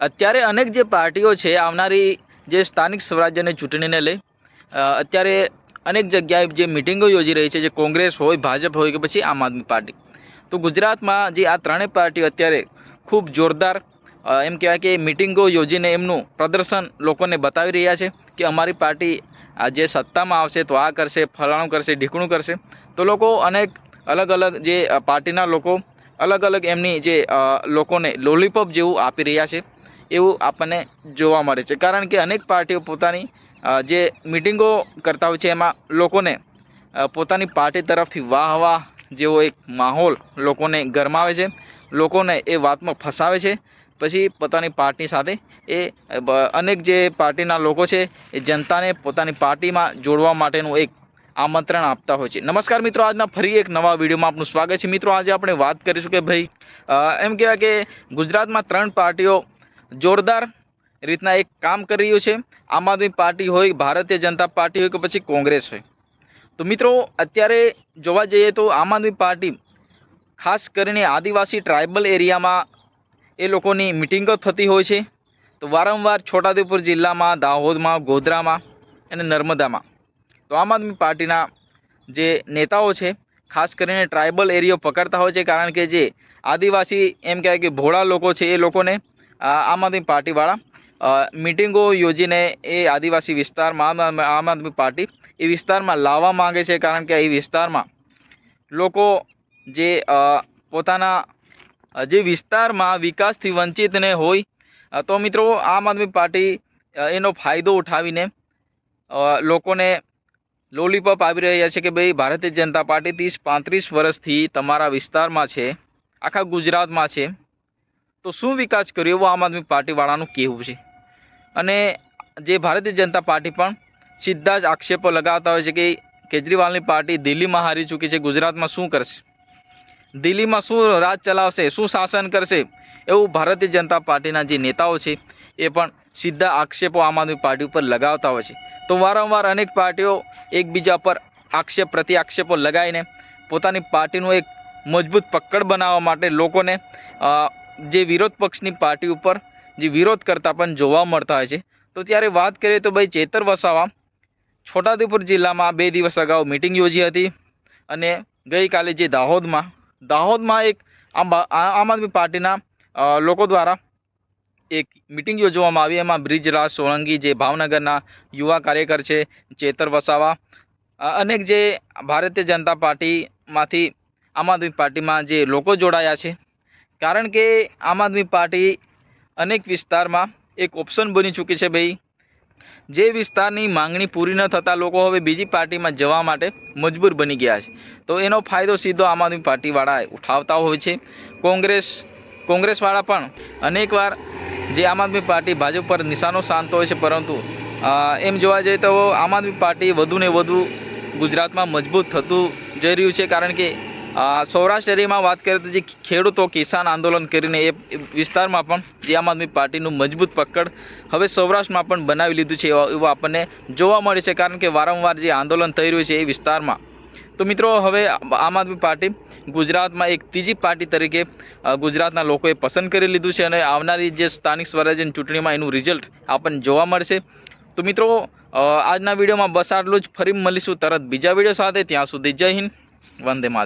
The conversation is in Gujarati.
અત્યારે અનેક જે પાર્ટીઓ છે, આવનારી જે સ્થાનિક સ્વરાજ્યની ચૂંટણીને લઈ અત્યારે અનેક જગ્યાએ જે મિટિંગો યોજી રહી છે, જે કોંગ્રેસ હોય, ભાજપ હોય કે પછી આમ આદમી પાર્ટી. તો ગુજરાતમાં જે આ ત્રણેય પાર્ટીઓ અત્યારે ખૂબ જોરદાર એમ કહેવાય કે મિટિંગો યોજીને એમનું પ્રદર્શન લોકોને બતાવી રહ્યા છે કે અમારી પાર્ટી જે સત્તામાં આવશે તો આ કરશે, ફલાણું કરશે, ઢીકણું કરશે. તો લોકો અનેક અલગ અલગ જે પાર્ટીના લોકો અલગ અલગ એમની જે લોકોને લોલીપોપ જેવું આપી રહ્યા છે. એવું આપણને જોવા મળે છે. કારણ કે અનેક પાર્ટીઓ પોતાની જે મિટિંગો કરતા હોય છે, એમાં લોકોને પોતાની પાર્ટી તરફથી વાહ જેવો એક માહોલ લોકોને ગરમાવે છે. લોકોને એ વાતમાં ફસાવે છે. પછી પોતાની પાર્ટી સાથે એ અનેક જે પાર્ટીના લોકો છે, એ જનતાને પોતાની પાર્ટીમાં જોડવા માટેનું એક આમંત્રણ આપતા હોય છે. નમસ્કાર મિત્રો, આજના ફરી એક નવા વિડીયોમાં આપનું સ્વાગત છે. મિત્રો, આજે આપણે વાત કરીશું કે ભાઈ એમ કહેવાય કે ગુજરાતમાં ત્રણ પાર્ટીઓ જોરદાર રીતના એક કામ કરી રહ્યું છે. આમ આદમી પાર્ટી હોય, ભારતીય જનતા પાર્ટી હોય કે પછી કોંગ્રેસ હોય. તો મિત્રો, અત્યારે જોવા જઈએ તો આમ આદમી પાર્ટી, ખાસ કરીને આદિવાસી ટ્રાઇબલ એરિયામાં એ લોકોની મિટિંગો થતી હોય છે. તો વારંવાર છોટાઉદેપુર જિલ્લામાં, દાહોદમાં, ગોધરામાં અને નર્મદામાં. તો આમ આદમી પાર્ટીના જે નેતાઓ છે, ખાસ કરીને ટ્રાઇબલ એરિયો પકડતા હોય છે, કારણ કે જે આદિવાસી એમ કહેવાય કે ભોળા લોકો છે એ લોકોને આમ આદમી પાર્ટીવાળા મિટિંગો યોજીને એ આદિવાસી વિસ્તારમાં, આમ આદમી પાર્ટી એ વિસ્તારમાં લાવવા માંગે છે કારણ કે એ વિસ્તારમાં લોકો જે પોતાના જે વિસ્તારમાં વિકાસથી વંચિતને હોય તો મિત્રો આમ આદમી પાર્ટી એનો ફાયદો ઉઠાવીને લોકોને લોલીપોપ આવી રહ્યા છે કે ભાઈ ભારતીય જનતા પાર્ટી ત્રીસ, પાંત્રીસ વર્ષથી તમારા વિસ્તારમાં છે, આખા ગુજરાતમાં છે. તો શું વિકાસ કર્યો એવું આમ આદમી પાર્ટીવાળાનું કહેવું છે? અને જે ભારતીય જનતા પાર્ટી પણ સીધા જ આક્ષેપો લગાવતા હોય છે કે કેજરીવાલની પાર્ટી દિલ્હીમાં હારી ચૂકી છે, ગુજરાતમાં શું કરશે? દિલ્હીમાં શું રાજ ચલાવશે, શું શાસન કરશે એવું ભારતીય જનતા પાર્ટીના જે નેતાઓ છે એ પણ સીધા આક્ષેપો આમ આદમી પાર્ટી ઉપર લગાવતા હોય છે. તો વારંવાર અનેક પાર્ટીઓ એકબીજા પર આક્ષેપ પ્રતિ આક્ષેપો લગાવીને પોતાની પાર્ટીનું એક મજબૂત પકડ બનાવવા માટે લોકોને જે વિરોધ પક્ષની પાર્ટી ઉપર જે વિરોધ કરતા પણ જોવા મળતા હોય છે. તો ત્યારે વાત કરીએ તો ભાઈ ચેતર વસાવા છોટાઉદેપુર જિલ્લામાં બે દિવસ અગાઉ મિટિંગ યોજી હતી અને ગઈકાલે જે દાહોદમાં દાહોદમાં એક આમ આમ આદમી પાર્ટીના લોકો દ્વારા એક મિટિંગ યોજવામાં આવી. એમાં બ્રિજરાજ સોલંકી જે ભાવનગરના યુવા કાર્યકર છે, ચેતર વસાવા અનેક જે ભારતીય જનતા પાર્ટીમાંથી આમ આદમી પાર્ટીમાં જે લોકો જોડાયા છે. કારણ કે આમ આદમી પાર્ટી અનેક વિસ્તારમાં એક ઓપ્શન બની ચૂકી છે ભાઈ. જે વિસ્તારની માંગણી પૂરી ન થતાં લોકો હવે બીજી પાર્ટીમાં જવા માટે મજબૂર બની ગયા છે. તો એનો ફાયદો સીધો આમ આદમી પાર્ટીવાળા ઉઠાવતા હોય છે. કોંગ્રેસ, કોંગ્રેસવાળા પણ અનેકવાર જે આમ આદમી પાર્ટી ભાજપ પર નિશાનો શાંતો હોય છે, પરંતુ એમ જોવા જઈએ તો આમ આદમી પાર્ટી વધુને વધુ ગુજરાતમાં મજબૂત થતું જઈ રહ્યું છે. કારણ કે સૌરાષ્ટ્ર એરિયામાં વાત કરીએ તો જે ખેડૂતો કિસાન આંદોલન કરીને એ વિસ્તારમાં પણ જે આમ આદમી પાર્ટીનું મજબૂત પકડ હવે સૌરાષ્ટ્રમાં પણ બનાવી લીધું છે એવા- આપણને જોવા મળે છે. કારણ કે વારંવાર જે આંદોલન થઈ રહ્યું છે એ વિસ્તારમાં. તો મિત્રો, હવે આમ આદમી પાર્ટી ગુજરાતમાં એક ત્રીજી પાર્ટી તરીકે ગુજરાતના લોકોએ પસંદ કરી લીધું છે અને આવનારી જે સ્થાનિક સ્વરાજ્યની ચૂંટણીમાં એનું રિઝલ્ટ આપણને જોવા મળશે. તો મિત્રો આજના વિડીયોમાં બસ આટલું જ. ફરી મળીશું તરત બીજા વીડિયો સાથે. ત્યાં સુધી જય હિન્દ. વંદે માતરમ